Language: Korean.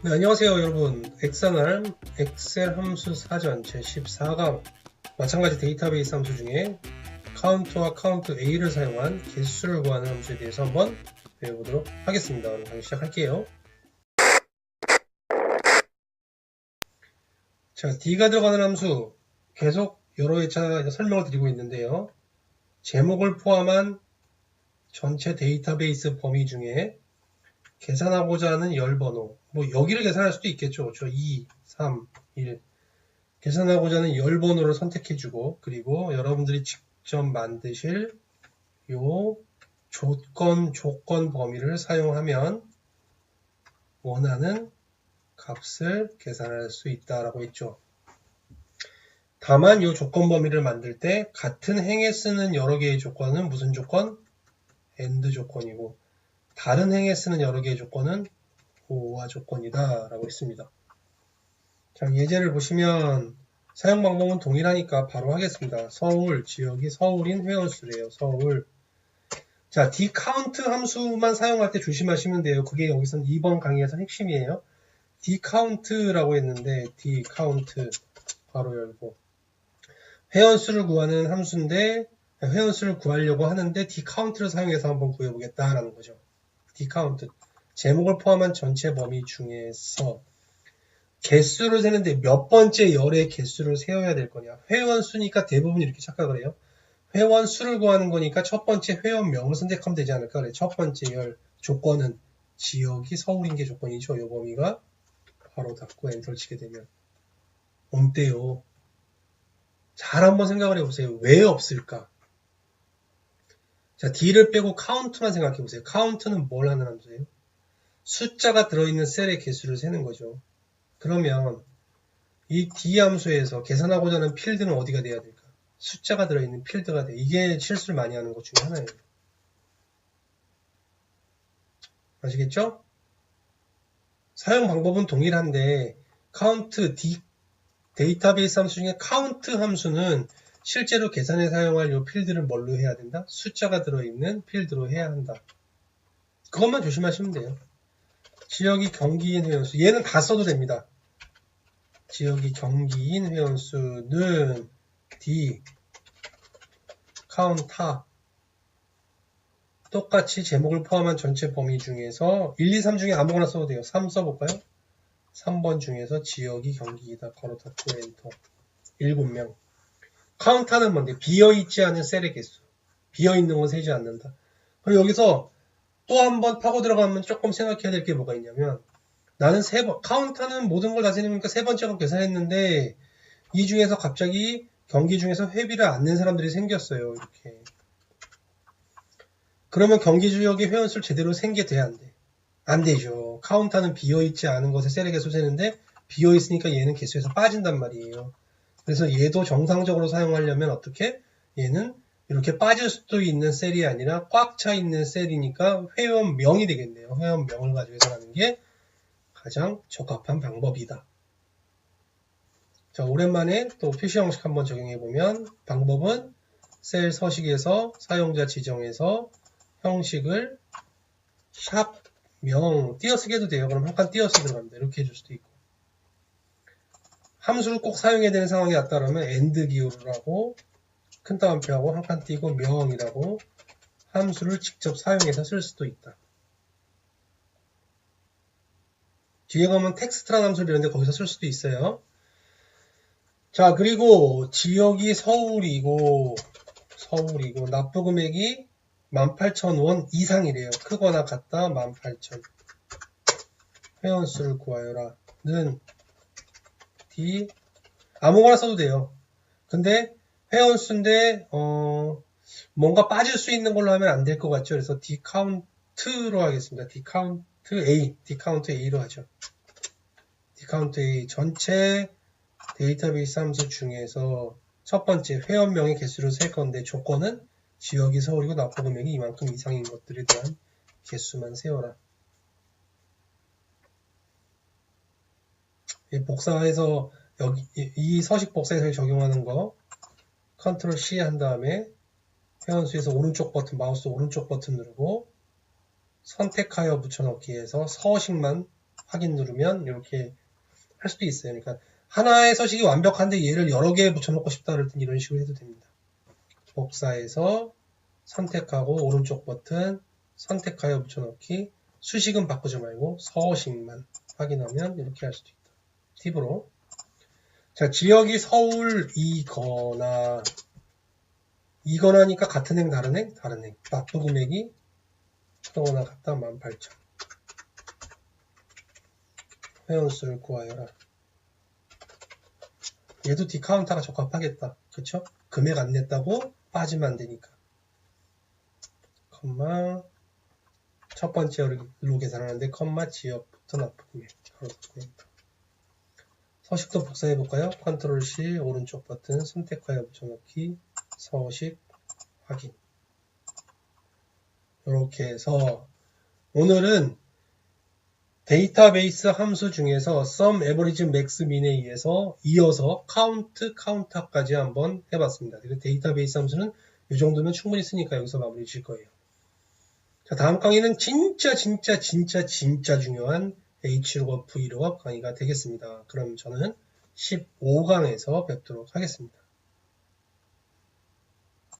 네, 안녕하세요 여러분 엑사날 엑셀 함수 사전 제14강 마찬가지 데이터베이스 함수 중에 카운트와 카운트 A를 사용한 개수를 구하는 함수에 대해서 한번 배워보도록 하겠습니다. 그럼 바로 시작할게요. 자, D가 들어가는 함수 계속 여러 회차 설명을 드리고 있는데요. 제목을 포함한 전체 데이터베이스 범위 중에 계산하고자 하는 열 번호 뭐 여기를 계산할 수도 있겠죠. 그렇죠? 2, 3, 1 계산하고자 하는 열 번호를 선택해주고 그리고 여러분들이 직접 만드실 요 조건 조건 범위를 사용하면 원하는 값을 계산할 수 있다라고 했죠. 다만 이 조건 범위를 만들 때 같은 행에 쓰는 여러 개의 조건은 무슨 조건? AND 조건이고 다른 행에 쓰는 여러 개의 조건은 OR 조건이다 라고 했습니다. 자, 예제를 보시면 사용 방법은 동일하니까 바로 하겠습니다. 서울, 지역이 서울인 회원수래요. 서울. 자, dcount 함수만 사용할 때 조심하시면 돼요. 그게 여기서 2번 강의에서 핵심이에요. dcount라고 했는데 dcount 바로 열고 회원수를 구하는 함수인데 회원수를 구하려고 하는데 dcount를 사용해서 한번 구해보겠다라는 거죠. Dcount 제목을 포함한 전체 범위 중에서 개수를 세는데 몇 번째 열의 개수를 세어야 될 거냐. 회원 수니까 대부분 이렇게 착각을 해요. 회원 수를 구하는 거니까 첫 번째 회원명을 선택하면 되지 않을까 그래. 첫 번째 열 조건은 지역이 서울인 게 조건이죠. 이 범위가 바로 닫고 엔터를 치게 되면 없대요. 잘 한번 생각을 해보세요. 왜 없을까? 자, D를 빼고 카운트만 생각해 보세요. 카운트는 뭘 하는 함수예요? 숫자가 들어있는 셀의 개수를 세는 거죠. 그러면 이 D 함수에서 계산하고자 하는 필드는 어디가 돼야 될까? 숫자가 들어있는 필드가 돼. 이게 실수를 많이 하는 것 중에 하나예요. 아시겠죠? 사용 방법은 동일한데 카운트 D 데이터베이스 함수 중에 카운트 함수는 실제로 계산에 사용할 이 필드를 뭘로 해야 된다? 숫자가 들어있는 필드로 해야 한다. 그것만 조심하시면 돼요. 지역이 경기인 회원수 얘는 다 써도 됩니다. 지역이 경기인 회원수는 D 카운타 똑같이 제목을 포함한 전체 범위 중에서 1, 2, 3 중에 아무거나 써도 돼요. 3 써볼까요? 3번 중에서 지역이 경기이다. 걸어 닫고 엔터 7명 카운타는 뭔데? 비어있지 않은 셀의 개수 비어있는 건 세지 않는다. 그리고 여기서 또 한 번 파고 들어가면 조금 생각해야 될 게 뭐가 있냐면 나는 세 번, 카운터는 모든 걸다 세니까 세 번째 거 계산했는데 이 중에서 갑자기 경기 중에서 회비를 안낸 사람들이 생겼어요. 이렇게. 그러면 경기 지역의 회원수를 제대로 생게 돼야 안 돼? 안 되죠. 카운터는 비어있지 않은 것에 셀의 개수 세는데 비어있으니까 얘는 개수에서 빠진단 말이에요. 그래서 얘도 정상적으로 사용하려면 어떻게? 얘는 이렇게 빠질 수도 있는 셀이 아니라 꽉 차 있는 셀이니까 회원명이 되겠네요. 회원명을 가지고 해석하는 게 가장 적합한 방법이다. 자, 오랜만에 또 표시 형식 한번 적용해 보면 방법은 셀 서식에서 사용자 지정에서 형식을 샵 명 띄어쓰기 해도 돼요. 그럼 한 칸 띄어서 들어갑니다. 이렇게 해줄 수도 있고 함수를 꼭 사용해야 되는 상황이 왔다면 엔드 기호를 하고 큰 따옴표하고 한 칸 띄고 명이라고 함수를 직접 사용해서 쓸 수도 있다. 뒤에 가면 텍스트라는 함수를 이런데 거기서 쓸 수도 있어요. 자 그리고 지역이 서울이고 서울이고 납부 금액이 18,000원 이상이래요. 크거나 같다 18,000 회원수를 구하여라 는 D 아무거나 써도 돼요. 근데 회원수인데 어, 뭔가 빠질 수 있는 걸로 하면 안 될 것 같죠. 그래서 디카운트로 하겠습니다. 디카운트 A, 디카운트 A로 하죠. 디카운트 A 전체 데이터베이스 함수 중에서 첫 번째 회원명의 개수를 셀 건데 조건은 지역이 서울이고 납부 금액이 이만큼 이상인 것들에 대한 개수만 세워라. 복사해서 여기 이 서식 복사해서 적용하는 거 컨트롤 C 한 다음에 회원수에서 오른쪽 버튼, 마우스 오른쪽 버튼 누르고 선택하여 붙여넣기 해서 서식만 확인 누르면 이렇게 할 수도 있어요. 그러니까 하나의 서식이 완벽한데 얘를 여러 개 붙여놓고 싶다 그럴 땐 이런 식으로 해도 됩니다. 복사해서 선택하고 오른쪽 버튼 선택하여 붙여넣기 수식은 바꾸지 말고 서식만 확인하면 이렇게 할 수도 있다. 팁으로. 자 지역이 서울이거나 이거나니까 같은 행 다른 행? 다른 행. 납부 금액이 서거나 같다 18,000 회원수를 구하여라. 얘도 디카운터가 적합하겠다. 그쵸? 금액 안 냈다고 빠지면 안 되니까. 컴마 첫 번째 로 계산하는데 컴마 지역부터 납부 금액. 바로 됩니다. 서식도 복사해 볼까요? 컨트롤 C 오른쪽 버튼 선택하여 붙여넣기 서식 확인 이렇게 해서 오늘은 데이터베이스 함수 중에서 sum, average, max, min에 의해서 이어서 count, counter까지 한번 해봤습니다. 그리고 데이터베이스 함수는 이 정도면 충분히 쓰니까 여기서 마무리 질 거예요. 자, 다음 강의는 진짜 진짜 진짜 진짜 중요한 H로업, V로업 강의가 되겠습니다. 그럼 저는 15강에서 뵙도록 하겠습니다.